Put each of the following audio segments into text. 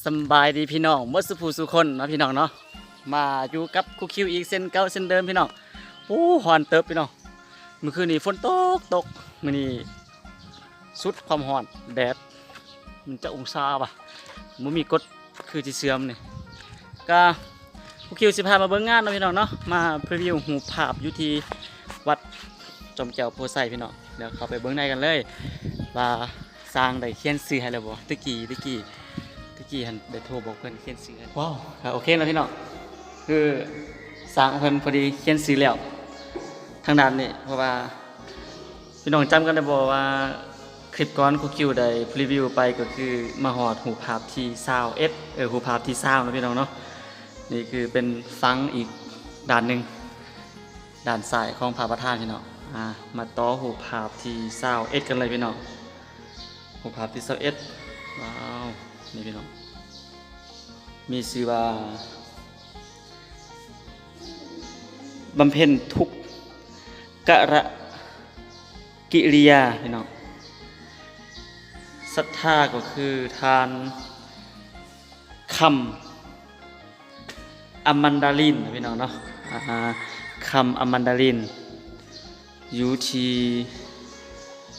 สบายดีพี่น้องเมื่อสุภูสุคนนะพี่น้องเนาะมาอยู่กับครูคิวอีกเส้นเก่าเส้นเดิมพี่น้องโอ้ฮอนเติบพี่น้องเมื่อคืนนี้ฝนตกตกมื้อนี้สุดความร้อนแดดมันจะองศาปะมันมีกฎคือที่เสื่อมเนี่ยก็ครูคิวสิพามาเบิ่งงานนะพี่น้องเนาะมาพรีวิวหูภาพอยู่ที่วัดจอมแก้วโพไซพี่น้องเดี๋ยวเข้าไปเบิ่งในกันเลยว่าสร้างได้เขียนซื้อให้แล้วบ่ตะกี้ตะกี้ กี้หันได้โทรบอกเพื่อนเขียนซื้อว้าวครับโอเคแล้วพี่น้องคือสร้างเพิ่นพอดีเขียนซื้อแล้วทางด้านนี้เพราะว่า พี่น้องจำกันได้บ่ว่าคลิปก่อนครูคิวได้รีวิวไปก็คือมาหอดหูภาพที่20 S เอออหูภาพที่20นะพี่น้องเนาะนี่คือเป็นฟังอีกด้านหนึ่งด้านซ้ายของพระประธานพี่น้องอ่ามาต่อหูภาพที่20 S กันเลยพี่น้องหูภาพที่21ว้าวนี่พี่น้อง มีชื่อว่าบำเพ็ญทุกกะระกิริยาพี่น้องศรัทธาก็คือทานคำอมมันดาลินพี่น้องเนาะคำอมมันดาลินอยู่ที่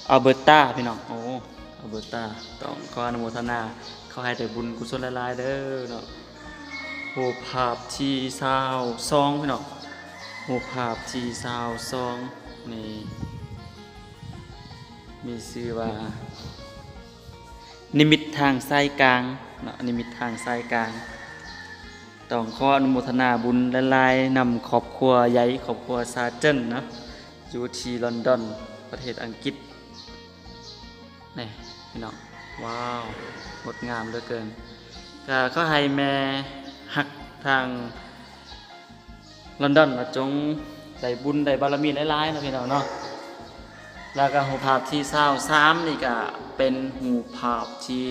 อัลเบอร์ตาพี่น้องโอ้อัลเบอร์ตาต้องขออนุโมทนา เขาให้แต่บุญกุศลหลายๆเด้อเนาะโหภาพที่ซาวซองพี่น้องโหภาพที่ซาวซองนี่มีชื่อว่า นิมิตทางสายกลางเนาะนิมิตทางสายกลางต้องขออนุโมทนาบุญหลายนำครอบครัวใหญ่ครอบครัวซาเจนเนาะอยู่ที่ลอนดอน ประเทศอังกฤษนี่พี่น้องว้าว งดงามเหลือเกินก็เขาให้แม่หักทางลอนดอนมาจงได้บุญได้บารมีหลายๆเนาะพี่น้องเนาะแล้วก็หูภาพที่เศร้าสามนี่ก็เป็นหูภาพที่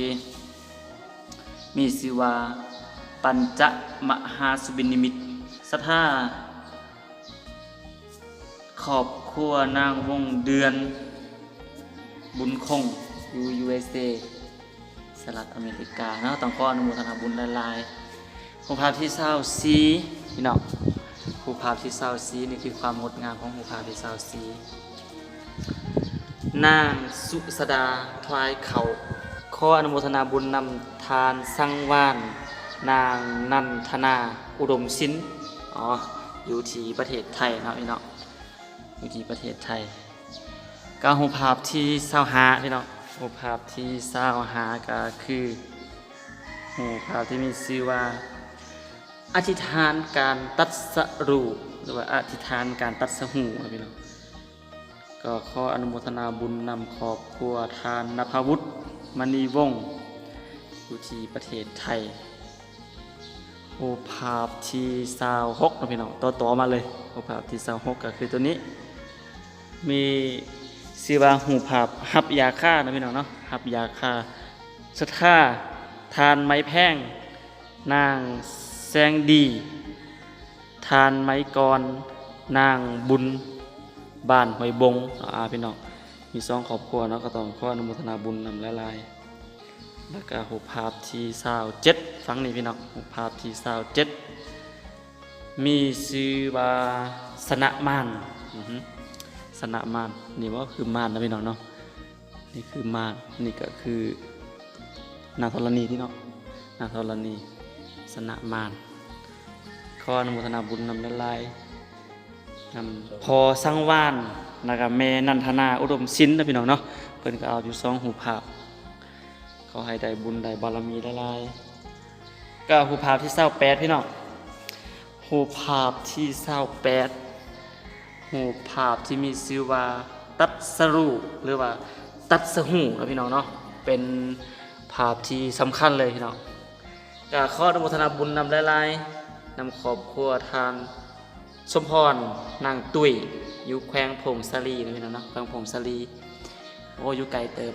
มีชื่อว่าปัญจมหาสุบินิมิตสัทธาขอบครัวนางวงเดือน บุญคงอยู่ USA สหรัฐอเมริกาเนาะต้องขออนุโมทนาบุญหลายๆหูภาพที่เศร้าสีพี่น้องหูภาพที่เศร้าสีนี่คือความงดงามของหูภาพที่เศร้าสีนางสุสดาทวายเขาขออนุโมทนาบุญนำทานสังวาน นางนันทนาอุดมสินอ๋ออยู่ที่ประเทศไทยเนาะพี่น้องอยู่ที่ประเทศไทยก็หูภาพที่เศร้าหาพี่น้อง หูภาพที่เศร้าหาก็คือหูภาพที่มีชื่อว่า อธิษฐานการตัดสรูหรือว่าอธิษฐานการตัดสหูนะพี่น้องก็ขออนุโมทนาบุญนำครอบครัวทานนภวุฒิมณีวงศ์อยู่ที่ประเทศไทยโอภาพที่สาวหกนะพี่น้องต่อต่อมาเลยโอภาพที่สาวหกก็คือตัวนี้ มี ชื่อว่าหูภาพหับยาฆ่านะพี่น้องเนาะหับยาฆ่าสถาทานไม้แพงนางแซงดี ทานไม้กรนางบุญบ้านหอยบงอ่าพี่น้องมีสองครอบครัวเนาะก็ต้องขออนุโมทนาบุญนำละลายแล้วก็หูภาพที่สาวเจ็ดฟังนี่พี่น้องหูภาพที่สาวเจ็ดมีชื่อว่าสนะมานอือ สนะมานนี่ว่าคือมานนะพี่น้องเนาะนี่คือมานนี่ก็คือนางธรณีที่เนาะนางธรณีสนะมานขออนุโมทนาบุญนำละลายนำพอสังว่านนะครับแม่นันทนาอุดมสินนะพี่น้องเนาะเพิ่นก็เอาอยู่สองหูภาพเขาให้ได้บุญได้บารมีได้ลายก็หูภาพที่เศร้าแปดพี่น้องหูภาพที่เศร้าแปด หูภาพที่มีชื่อว่าตัดสรูหรือว่าตัดสหูนะพี่น้องเนาะเป็นภาพที่สำคัญเลยพี่น้องก็ขออนุโมทนาบุญนำหลายๆนำครอบครัวทานสมพรนางตุ้ยอยู่แขวงพงสลีนะพี่น้องเนาะแขวงพงสลีโอ้อยู่ไกลเติบ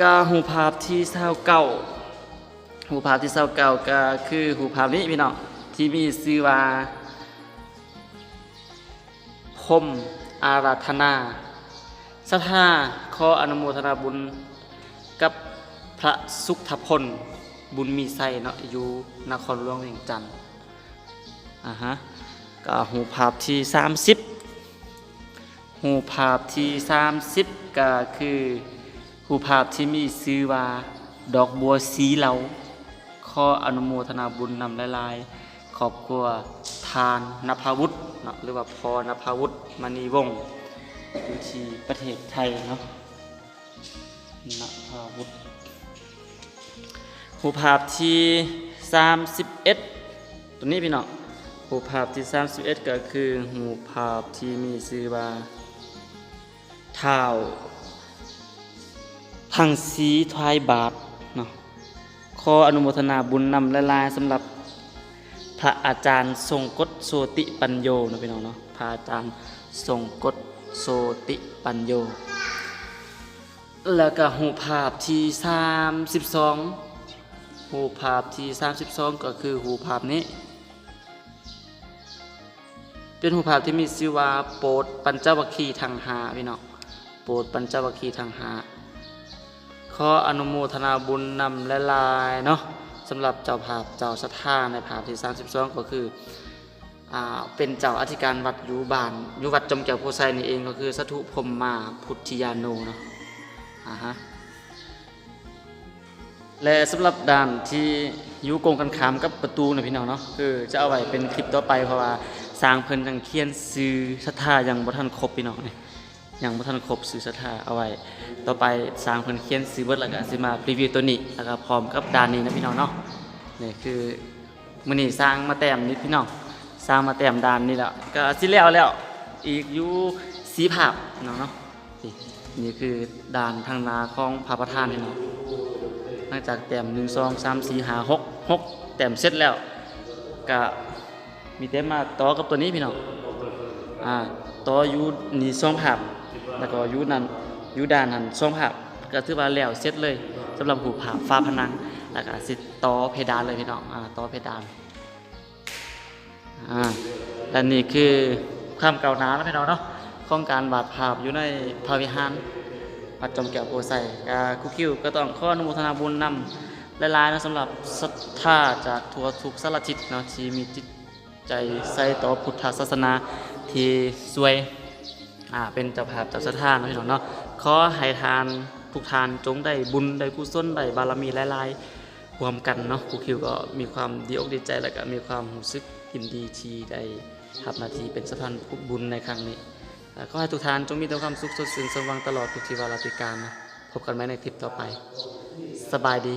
กาหูภาพที่เศร้าเก่าหูภาพที่เศร้าเก่าก็คือหูภาพนี้พี่น้องที่มีชื่อว่า พรมอาราธนาสัทธาขออนุโมทนาบุญกับพระสุขทพลบุญมีไสเนาะอยู่นครหลวงเวียงจันทน์อ่าฮะก็หูภาพที่ 30 หูภาพที่ 30 ก็คือหูภาพที่มีชื่อว่าดอกบัวสีเหลาขออนุโมทนาบุญนำลายๆขอบครัวานนภาวุฒิเนาะหรือว่าพอนภาวุฒิมณีวงศ์อยู่ที่ประเทศไทยเนาะนภาวุฒิหูภาพที่ 31 ตัวนี้พี่น้องหูภาพที่ 31 ก็คือหูภาพที่มีชื่อว่าเท้าพังสีทายบาทเนาะขออนุโมทนาบุญนำละลายสำหรับ พระอาจารย์ทรงกฎโสติปัญโยนะพี่น้องเนาะพระอาจารย์ทรงกฎโสติปัญโย แล้วก็หูภาพที่32หูภาพที่32 ก็คือหูภาพนี้ เป็นหูภาพที่มีชื่อว่าโปดปัญจวัคคีย์ทางหาพี่น้องโปดปัญจวัคคีย์ทางหาขออนุโมทนาบุญนำและลายเนาะ สำหรับเจ้าภาพเจ้าสถาในภาพที่ 32 ก็คืออ่าเป็นเจ้าอธิการวัดยูบานยูวัดจอมแก้วโพไซนี่เองก็คือสถุพรมมาพุทธิยาโนเนาะอ่าฮะและสำหรับด่านที่ยู่กงกันขามกับประตูนะพี่น้องเนาะคือจะเอาไว้เป็นคลิปต่อไปเพราะว่าสร้างเพิ่นจังเขียนซื้อศรัทธายังบ่ทันครบพี่น้องเนี่ย งบ่ทันครบซื้อศรัทธาเอาไว้ ต่อไปสร้างเพิ่นเขียนซื้อเบิดแล้วก็สิมารีวิวตัวนี้แล้วก็พร้อมกับด้านนี้นะพี่น้องเนาะนี่คือมื้อนี้สร้างมาแต้มนิดพี่น้องสร้างมาแต้มด้านนี้แล้วก็สิแล้วแล้วอีกอยู่สีภาพี่น้องเนาะนี่นี่คือดานทางนาของพระประธานพี่น้องหลังจากแต้ม1 2 3 4 5 6 6แต้มเสร็จแล้วก็มีแต่มาต่อกับตัวนี้พี่น้องอ่าต่ออยู่นี่สองภาพ แล้วก็ยูนันยูดานนั้นสองภาพก็ถือว่าแล้วเสร็จเลยสำหรับหูภาฟ้าผนังแล้วก็สิต่อเพดานเลยพี่น้องอ่าต่อเพดานอ่าและนี่คือความเก่าหนาแล้วพี่น้องเนาะของการวาดภาพอยู่ในพระวิหารวัดจอมแก้วโพไซก็คุคิวก็ต้องขออนุโมทนาบุญนำหลายๆนะสำหรับศรัทธาจากทั่วทุกสารทิศเนาะที่มีจิตใจใส่ต่อพุทธศาสนาที่สวย อ่าเป็นเจ้าภาพเจ้าสถานเนาะพี่น้องเนาะขอให้ทานทุกทานจงได้บุญได้กุศลได้บารมีหลายๆรวมกันเนาะครูคิวก็มีความดีอกดีใจแล้วก็มีความรู้สึกยินดีที่ได้ทำหน้าที่เป็นสะพานบุญในครั้งนี้อ่าขอให้ทุกทานจงมีแต่ความสุขสดชื่นสมหวังตลอดทุกทีวาราติการนะพบกันไหมในคลิปต่อไป สบายดี